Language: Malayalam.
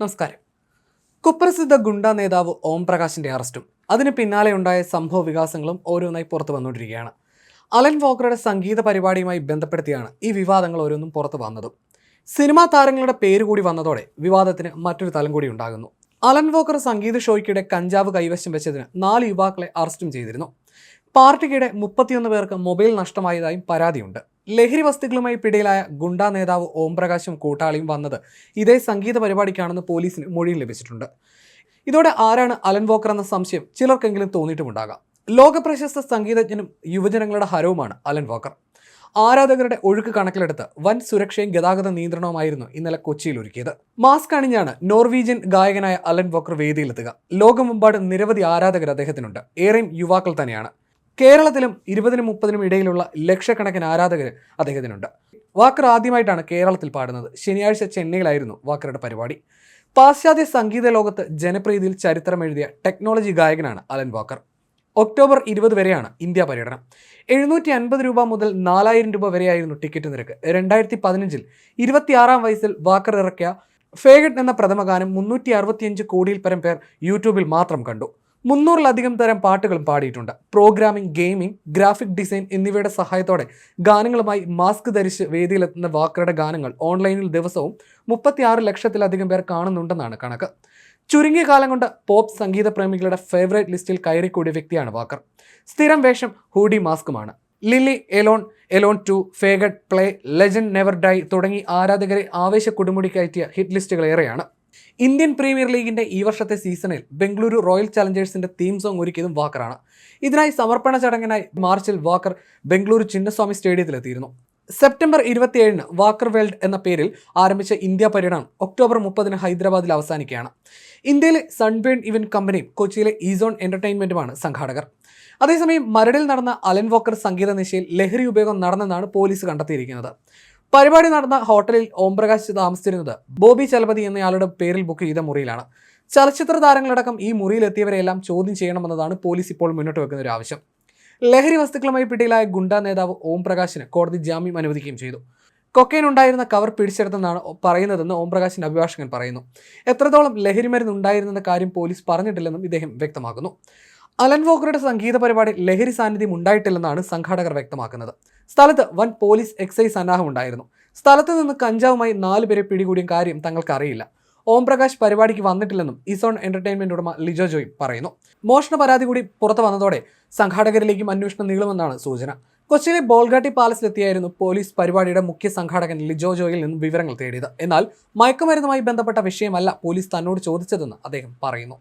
നമസ്കാരം. കുപ്രസിദ്ധ ഗുണ്ട നേതാവ് ഓം പ്രകാശിന്റെ അറസ്റ്റും. അതിന് പിന്നാലെ ഉണ്ടായ സംഭവ വികാസങ്ങളും ഓരോന്നായി പുറത്തു വന്നുകൊണ്ടിരിക്കുകയാണ്. അലൻ വോക്കറുടെ സംഗീത പരിപാടിയുമായി ബന്ധപ്പെടുത്തിയാണ് ഈ വിവാദങ്ങൾ ഓരോന്നും പുറത്തു വന്നതും. സിനിമാ താരങ്ങളുടെ പേര് കൂടി വന്നതോടെ വിവാദത്തിന് മറ്റൊരു തലം കൂടി ഉണ്ടാകുന്നു. അലൻ വോക്കർ സംഗീത ഷോയ്ക്കിടെ കഞ്ചാവ് കൈവശം വെച്ചതിന് നാല് യുവാക്കളെ അറസ്റ്റും ചെയ്തിരുന്നു. പാർട്ടിക്കിടെ മുപ്പത്തിയൊന്ന് പേർക്ക് മൊബൈൽ നഷ്ടമായതായും പരാതിയുണ്ട്. ലഹരി വസ്തുക്കളുമായി പിടിയിലായ ഗുണ്ടാ നേതാവ് ഓംപ്രകാശും കൂട്ടാളിയും വന്നത് ഇതേ സംഗീത പരിപാടിക്കാണെന്ന് പോലീസിന് മൊഴിയിൽ ലഭിച്ചിട്ടുണ്ട്. ഇതോടെ ആരാണ് അലൻ വോക്കർ എന്ന സംശയം ചിലർക്കെങ്കിലും തോന്നിയിട്ടുമുണ്ടാകാം. ലോകപ്രശസ്ത സംഗീതജ്ഞനും യുവജനങ്ങളുടെ ഹരവുമാണ് അലൻ വോക്കർ. ആരാധകരുടെ ഒഴുക്ക് കണക്കിലെടുത്ത് വൻ സുരക്ഷയും ഗതാഗത നിയന്ത്രണവുമായിരുന്നു ഇന്നലെ കൊച്ചിയിൽ ഒരുക്കിയത്. മാസ്ക് അണിഞ്ഞാണ് നോർവീജിയൻ ഗായകനായ അലൻ വോക്കർ വേദിയിലെത്തുക. ലോകമെമ്പാടും നിരവധി ആരാധകർ അദ്ദേഹത്തിനുണ്ട്. ഏറെയും യുവാക്കൾ തന്നെയാണ്. കേരളത്തിലും ഇരുപതിനും മുപ്പതിനും ഇടയിലുള്ള ലക്ഷക്കണക്കിന് ആരാധകർ അദ്ദേഹത്തിനുണ്ട്. വാക്കർ ആദ്യമായിട്ടാണ് കേരളത്തിൽ പാടുന്നത്. ശനിയാഴ്ച ചെന്നൈയിലായിരുന്നു വാക്കറുടെ പരിപാടി. പാശ്ചാത്യ സംഗീത ലോകത്ത് ജനപ്രീതിയിൽ ചരിത്രം എഴുതിയ ടെക്നോളജി ഗായകനാണ് അലൻ വാക്കർ. ഒക്ടോബർ ഇരുപത് വരെയാണ് ഇന്ത്യ പര്യടനം. എഴുന്നൂറ്റി അൻപത് രൂപ മുതൽ നാലായിരം രൂപ വരെയായിരുന്നു ടിക്കറ്റ് നിരക്ക്. രണ്ടായിരത്തി പതിനഞ്ചിൽ ഇരുപത്തിയാറാം വയസ്സിൽ വാക്കർ ഇറക്കിയ ഫേഗഡ് എന്ന പ്രഥമ ഗാനം മുന്നൂറ്റി അറുപത്തിയഞ്ച് കോടിയിൽ പരം പേർ യൂട്യൂബിൽ മാത്രം കണ്ടു. മുന്നൂറിലധികം തരം പാട്ടുകളും പാടിയിട്ടുണ്ട്. പ്രോഗ്രാമിംഗ് ഗെയിമിംഗ് ഗ്രാഫിക് ഡിസൈൻ എന്നിവയുടെ സഹായത്തോടെ ഗാനങ്ങളുമായി മാസ്ക് ധരിച്ച് വേദിയിലെത്തുന്ന വാക്കറുടെ ഗാനങ്ങൾ ഓൺലൈനിൽ ദിവസവും മുപ്പത്തിയാറ് ലക്ഷത്തിലധികം പേർ കാണുന്നുണ്ടെന്നാണ് കണക്ക്. ചുരുങ്ങിയ കാലം കൊണ്ട് പോപ്പ് സംഗീത പ്രേമികളുടെ ഫേവറേറ്റ് ലിസ്റ്റിൽ കയറിക്കൂടിയ വ്യക്തിയാണ് വാക്കർ. സ്ഥിരം വേഷം hoodie മാസ്കുമാണ്. Lily alone alone two faded play legend never die തുടങ്ങി ആരാധകരെ ആവേശ കൊടുമുടി കയറ്റിയ ഹിറ്റ് ലിസ്റ്റുകൾ ഏറെയാണ്. ഇന്ത്യൻ പ്രീമിയർ ലീഗിന്റെ ഈ വർഷത്തെ സീസണിൽ ബംഗളൂരു റോയൽ ചലഞ്ചേഴ്സിന്റെ തീം സോങ് ഒരുക്കിയതും വാക്കറാണ്. ഇതിനായി സമർപ്പണ ചടങ്ങിനായി മാർച്ചിൽ വാക്കർ ബംഗളൂരു ചിന്നസ്വാമി സ്റ്റേഡിയത്തിലെത്തിയിരുന്നു സെപ്റ്റംബർ ഇരുപത്തിയേഴിന് വാക്കർ വേൾഡ് എന്ന പേരിൽ ആരംഭിച്ച ഇന്ത്യ പര്യടനം ഒക്ടോബർ മുപ്പതിന് ഹൈദരാബാദിൽ അവസാനിക്കുകയാണ്. ഇന്ത്യയിലെ സൺബേൺ ഇവന്റ് കമ്പനിയും കൊച്ചിയിലെ ഈസോൺ എന്റർടൈൻമെന്റുമാണ് സംഘാടകർ. അതേസമയം മരടിൽ നടന്ന അലൻ വാക്കർ സംഗീത നിശയിൽ ലഹരി ഉപയോഗം നടന്നെന്നാണ് പോലീസ് കണ്ടെത്തിയിരിക്കുന്നത്. പരിപാടി നടന്ന ഹോട്ടലിൽ ഓംപ്രകാശ് താമസിച്ചിരുന്നത്. ബോബി ചലപതി എന്നയാളുടെ പേരിൽ ബുക്ക് ചെയ്ത മുറിയിലാണ്. ചലച്ചിത്ര താരങ്ങളടക്കം ഈ മുറിയിലെത്തിയവരെല്ലാം ചോദ്യം ചെയ്യണമെന്നതാണ് പോലീസ് ഇപ്പോൾ മുന്നോട്ട് വെക്കുന്ന ഒരു ആവശ്യം. ലഹരി വസ്തുക്കളുമായി പിടിയിലായ ഗുണ്ട നേതാവ് ഓം പ്രകാശിന് കോടതി ജാമ്യം അനുവദിക്കുകയും ചെയ്തു. കൊക്കൈൻ ഉണ്ടായിരുന്ന കവർ പിടിച്ചെടുത്തെന്നാണ് പറയുന്നതെന്ന് ഓം പ്രകാശിന്റെ അഭിഭാഷകൻ പറയുന്നു. എത്രത്തോളം ലഹരി മരുന്ന് ഉണ്ടായിരുന്നെന്ന കാര്യം പോലീസ് പറഞ്ഞിട്ടില്ലെന്നും ഇദ്ദേഹം വ്യക്തമാക്കുന്നു. അലൻ വോക്കറുടെ സംഗീത പരിപാടി ലഹരി സാന്നിധ്യം ഉണ്ടായിട്ടില്ലെന്നാണ് സംഘാടകർ വ്യക്തമാക്കുന്നത്. സ്ഥലത്ത് വൻ പോലീസ് എക്സൈസ് സന്നാഹം ഉണ്ടായിരുന്നു. സ്ഥലത്ത് നിന്ന് കഞ്ചാവുമായി നാല് പേരെ പിടികൂടിയ കാര്യം തങ്ങൾക്ക് അറിയില്ല ഓം പ്രകാശ് പരിപാടിക്ക് വന്നിട്ടില്ലെന്നും ഇസോൺ എന്റർടൈൻമെന്റ് ഉടമ ലിജോ ജോയ് പറയുന്നു. മോഷണ പരാതി കൂടി പുറത്തു വന്നതോടെ സംഘാടകരിലേക്കും അന്വേഷണം നീളുമെന്നാണ് സൂചന. കൊച്ചിയിലെ ബോൾഗാട്ടി പാലസിലെത്തിയായിരുന്നു പോലീസ് പരിപാടിയുടെ മുഖ്യ സംഘാടകൻ ലിജോ ജോയിൽ നിന്നും വിവരങ്ങൾ തേടിയത്. എന്നാൽ മയക്കുമരുന്നുമായി ബന്ധപ്പെട്ട വിഷയമല്ല പോലീസ് തന്നോട് ചോദിച്ചതെന്ന് അദ്ദേഹം പറയുന്നു.